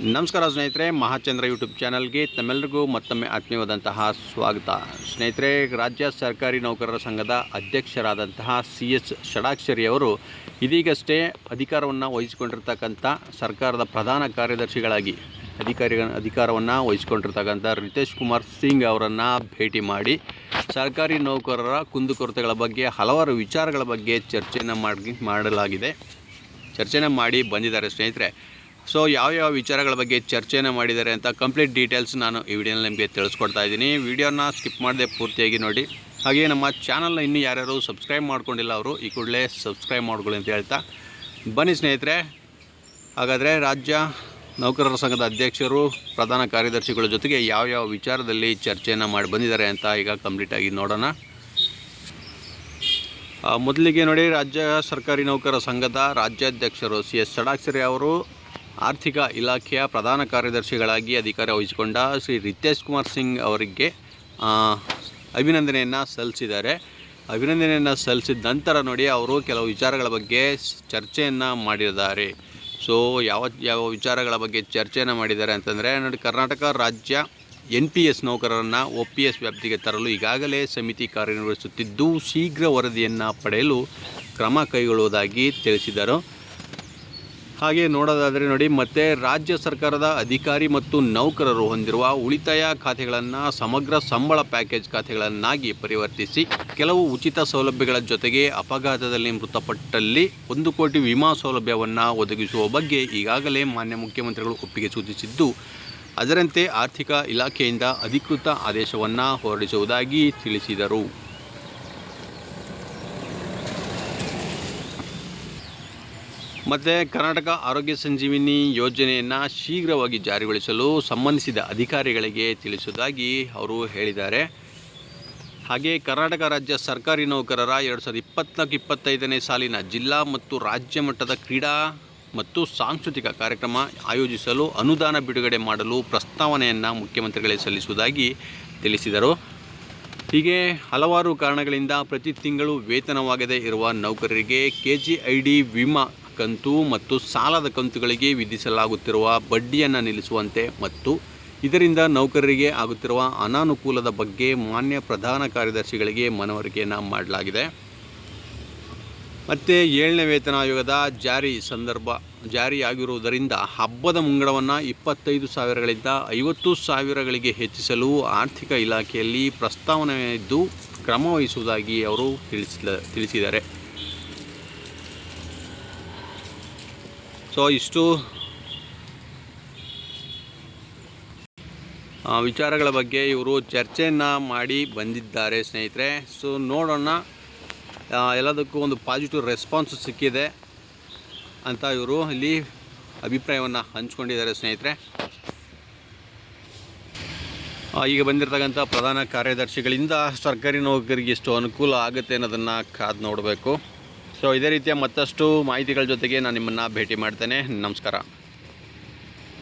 ನಮಸ್ಕಾರ ಸ್ನೇಹಿತರೆ, ಮಹಾಚಂದ್ರ ಯೂಟ್ಯೂಬ್ ಚಾನಲ್ಗೆ ತಮ್ಮೆಲ್ಲರಿಗೂ ಮತ್ತೊಮ್ಮೆ ಆತ್ಮೀಯವಾದಂತಹ ಸ್ವಾಗತ. ಸ್ನೇಹಿತರೆ, ರಾಜ್ಯ ಸರ್ಕಾರಿ ನೌಕರರ ಸಂಘದ ಅಧ್ಯಕ್ಷರಾದಂತಹ ಸಿ ಎಸ್ ಷಡಾಕ್ಷರಿ ಅವರು ಇದೀಗಷ್ಟೇ ಅಧಿಕಾರವನ್ನು ವಹಿಸಿಕೊಂಡಿರ್ತಕ್ಕಂಥ ಸರ್ಕಾರದ ಪ್ರಧಾನ ಕಾರ್ಯದರ್ಶಿಗಳಾಗಿ ಅಧಿಕಾರಿ, ಅಧಿಕಾರವನ್ನು ವಹಿಸಿಕೊಂಡಿರ್ತಕ್ಕಂಥ ರಿತೇಶ್ ಕುಮಾರ್ ಸಿಂಗ್ ಅವರನ್ನು ಭೇಟಿ ಮಾಡಿ ಸರ್ಕಾರಿ ನೌಕರರ ಕುಂದುಕೊರತೆಗಳ ಬಗ್ಗೆ, ಹಲವಾರು ವಿಚಾರಗಳ ಬಗ್ಗೆ ಚರ್ಚೆಯನ್ನು ಮಾಡಿ, ಮಾಡಲಾಗಿದೆ. ಚರ್ಚೆನ ಮಾಡಿ ಬಂದಿದ್ದಾರೆ ಸ್ನೇಹಿತರೆ. ಸೊ ಯಾವ್ಯಾವ ವಿಚಾರಗಳ ಬಗ್ಗೆ ಚರ್ಚೆನ ಮಾಡಿದ್ದಾರೆ ಅಂತ ಕಂಪ್ಲೀಟ್ ಡೀಟೇಲ್ಸ್ ನಾನು ಈ ವಿಡಿಯೋನಲ್ಲಿ ನಿಮಗೆ ತಿಳಿಸ್ಕೊಡ್ತಾ ಇದ್ದೀನಿ. ವಿಡಿಯೋನ ಸ್ಕಿಪ್ ಮಾಡದೆ ಪೂರ್ತಿಯಾಗಿ ನೋಡಿ. ಹಾಗೆ ನಮ್ಮ ಚಾನಲ್ನ ಇನ್ನೂ ಯಾರ್ಯಾರು ಸಬ್ಸ್ಕ್ರೈಬ್ ಮಾಡ್ಕೊಂಡಿಲ್ಲ ಅವರು, ಈ ಕೂಡಲೇ ಸಬ್ಸ್ಕ್ರೈಬ್ ಮಾಡ್ಕೊಳ್ಳಿ ಅಂತ ಹೇಳ್ತಾ. ಬನ್ನಿ ಸ್ನೇಹಿತರೆ, ಹಾಗಾದರೆ ರಾಜ್ಯ ನೌಕರರ ಸಂಘದ ಅಧ್ಯಕ್ಷರು, ಪ್ರಧಾನ ಕಾರ್ಯದರ್ಶಿಗಳ ಜೊತೆಗೆ ಯಾವ್ಯಾವ ವಿಚಾರದಲ್ಲಿ ಚರ್ಚೆಯನ್ನು ಮಾಡಿ ಬಂದಿದ್ದಾರೆ ಅಂತ ಈಗ ಕಂಪ್ಲೀಟಾಗಿ ನೋಡೋಣ. ಮೊದಲಿಗೆ ನೋಡಿ, ರಾಜ್ಯ ಸರ್ಕಾರಿ ನೌಕರರ ಸಂಘದ ರಾಜ್ಯಾಧ್ಯಕ್ಷರು ಸಿ ಎಸ್ ಷಡಾಕ್ಷರಿ ಅವರು ಆರ್ಥಿಕ ಇಲಾಖೆಯ ಪ್ರಧಾನ ಕಾರ್ಯದರ್ಶಿಗಳಾಗಿ ಅಧಿಕಾರ ವಹಿಸಿಕೊಂಡ ಶ್ರೀ ರಿತೇಶ್ ಕುಮಾರ್ ಸಿಂಗ್ ಅವರಿಗೆ ಅಭಿನಂದನೆಯನ್ನು ಸಲ್ಲಿಸಿದ್ದಾರೆ. ಅಭಿನಂದನೆಯನ್ನು ಸಲ್ಲಿಸಿದ ನಂತರ ನೋಡಿ ಅವರು ಕೆಲವು ವಿಚಾರಗಳ ಬಗ್ಗೆ ಚರ್ಚೆಯನ್ನು ಮಾಡಿದ್ದಾರೆ. ಸೊ ಯಾವ ಯಾವ ವಿಚಾರಗಳ ಬಗ್ಗೆ ಚರ್ಚೆಯನ್ನು ಮಾಡಿದ್ದಾರೆ ಅಂತಂದರೆ, ನೋಡಿ ಕರ್ನಾಟಕ ರಾಜ್ಯ ಎನ್ ಪಿ ಎಸ್ ನೌಕರರನ್ನು ಒ ಪಿ ಎಸ್ ವ್ಯಾಪ್ತಿಗೆ ತರಲು ಈಗಾಗಲೇ ಸಮಿತಿ ಕಾರ್ಯನಿರ್ವಹಿಸುತ್ತಿದ್ದು, ಶೀಘ್ರ ವರದಿಯನ್ನು ಪಡೆಯಲು ಕ್ರಮ ಕೈಗೊಳ್ಳುವುದಾಗಿ ತಿಳಿಸಿದರು. ಹಾಗೆ ನೋಡೋದಾದರೆ ನೋಡಿ, ಮತ್ತೆ ರಾಜ್ಯ ಸರ್ಕಾರದ ಅಧಿಕಾರಿ ಮತ್ತು ನೌಕರರು ಹೊಂದಿರುವ ಉಳಿತಾಯ ಖಾತೆಗಳನ್ನು ಸಮಗ್ರ ಸಂಬಳ ಪ್ಯಾಕೇಜ್ ಖಾತೆಗಳನ್ನಾಗಿ ಪರಿವರ್ತಿಸಿ, ಕೆಲವು ಉಚಿತ ಸೌಲಭ್ಯಗಳ ಜೊತೆಗೆ ಅಪಘಾತದಲ್ಲಿ ಮೃತಪಟ್ಟಲ್ಲಿ ಒಂದು ಕೋಟಿ ವಿಮಾ ಸೌಲಭ್ಯವನ್ನು ಒದಗಿಸುವ ಬಗ್ಗೆ ಈಗಾಗಲೇ ಮಾನ್ಯ ಮುಖ್ಯಮಂತ್ರಿಗಳು ಒಪ್ಪಿಗೆ ಸೂಚಿಸಿದ್ದು, ಅದರಂತೆ ಆರ್ಥಿಕ ಇಲಾಖೆಯಿಂದ ಅಧಿಕೃತ ಆದೇಶವನ್ನು ಹೊರಡಿಸುವುದಾಗಿ ತಿಳಿಸಿದರು. ಮತ್ತು ಕರ್ನಾಟಕ ಆರೋಗ್ಯ ಸಂಜೀವಿನಿ ಯೋಜನೆಯನ್ನು ಶೀಘ್ರವಾಗಿ ಜಾರಿಗೊಳಿಸಲು ಸಂಬಂಧಿಸಿದ ಅಧಿಕಾರಿಗಳಿಗೆ ತಿಳಿಸುವುದಾಗಿ ಅವರು ಹೇಳಿದ್ದಾರೆ. ಹಾಗೆ ಕರ್ನಾಟಕ ರಾಜ್ಯ ಸರ್ಕಾರಿ ನೌಕರರ ಎರಡು ಸಾವಿರದ ಇಪ್ಪತ್ನಾಲ್ಕು ಇಪ್ಪತ್ತೈದನೇ ಸಾಲಿನ ಜಿಲ್ಲಾ ಮತ್ತು ರಾಜ್ಯ ಮಟ್ಟದ ಕ್ರೀಡಾ ಮತ್ತು ಸಾಂಸ್ಕೃತಿಕ ಕಾರ್ಯಕ್ರಮ ಆಯೋಜಿಸಲು ಅನುದಾನ ಬಿಡುಗಡೆ ಮಾಡಲು ಪ್ರಸ್ತಾವನೆಯನ್ನು ಮುಖ್ಯಮಂತ್ರಿಗಳಿಗೆ ಸಲ್ಲಿಸುವುದಾಗಿ ತಿಳಿಸಿದರು. ಹೀಗೆ ಹಲವಾರು ಕಾರಣಗಳಿಂದ ಪ್ರತಿ ತಿಂಗಳು ವೇತನವಾಗದೇ ಇರುವ ನೌಕರರಿಗೆ ಕೆ ಜಿ ಐ ಡಿ ವಿಮಾ ಕಂತು ಮತ್ತು ಸಾಲದ ಕಂತುಗಳಿಗೆ ವಿಧಿಸಲಾಗುತ್ತಿರುವ ಬಡ್ಡಿಯನ್ನು ನಿಲ್ಲಿಸುವಂತೆ ಮತ್ತು ಇದರಿಂದ ನೌಕರರಿಗೆ ಆಗುತ್ತಿರುವ ಅನಾನುಕೂಲದ ಬಗ್ಗೆ ಮಾನ್ಯ ಪ್ರಧಾನ ಕಾರ್ಯದರ್ಶಿಗಳಿಗೆ ಮನವರಿಕೆಯನ್ನು ಮಾಡಲಾಗಿದೆ. ಮತ್ತು ಏಳನೇ ವೇತನ ಆಯೋಗದ ಜಾರಿ ಸಂದರ್ಭ, ಜಾರಿಯಾಗಿರುವುದರಿಂದ ಹಬ್ಬದ ಮುಂಗಡವನ್ನು ಇಪ್ಪತ್ತೈದು ಸಾವಿರಗಳಿಂದ ಐವತ್ತು ಸಾವಿರಗಳಿಗೆ ಹೆಚ್ಚಿಸಲು ಆರ್ಥಿಕ ಇಲಾಖೆಯಲ್ಲಿ ಪ್ರಸ್ತಾವನೆ ಇದ್ದು ಕ್ರಮ ವಹಿಸುವುದಾಗಿ ಅವರು ತಿಳಿಸಿದ, ತಿಳಿಸಿದ್ದಾರೆ. ಸೊ ಇಷ್ಟು ವಿಚಾರಗಳ ಬಗ್ಗೆ ಇವರು ಚರ್ಚೆಯನ್ನು ಮಾಡಿ ಬಂದಿದ್ದಾರೆ ಸ್ನೇಹಿತರೆ. ಸೊ ನೋಡೋಣ ಎಲ್ಲದಕ್ಕೂ ಒಂದು ಪಾಸಿಟಿವ್ ರೆಸ್ಪಾನ್ಸ್ ಸಿಕ್ಕಿದೆ ಅಂತ ಇವರು ಇಲ್ಲಿ ಅಭಿಪ್ರಾಯವನ್ನು ಹಂಚ್ಕೊಂಡಿದ್ದಾರೆ ಸ್ನೇಹಿತರೆ. ಈಗ ಬಂದಿರತಕ್ಕಂಥ ಪ್ರಧಾನ ಕಾರ್ಯದರ್ಶಿಗಳಿಂದ ಸರ್ಕಾರಿ ನೌಕರಿಗೆ ಎಷ್ಟು ಅನುಕೂಲ ಆಗುತ್ತೆ ಅನ್ನೋದನ್ನು ಕಾದು ನೋಡಬೇಕು. ಸೊ ಇದೇ ರೀತಿಯ ಮತ್ತಷ್ಟು ಮಾಹಿತಿಗಳ ಜೊತೆಗೆ ನಾನು ನಿಮ್ಮನ್ನು ಭೇಟಿ ಮಾಡ್ತೇನೆ. ನಮಸ್ಕಾರ.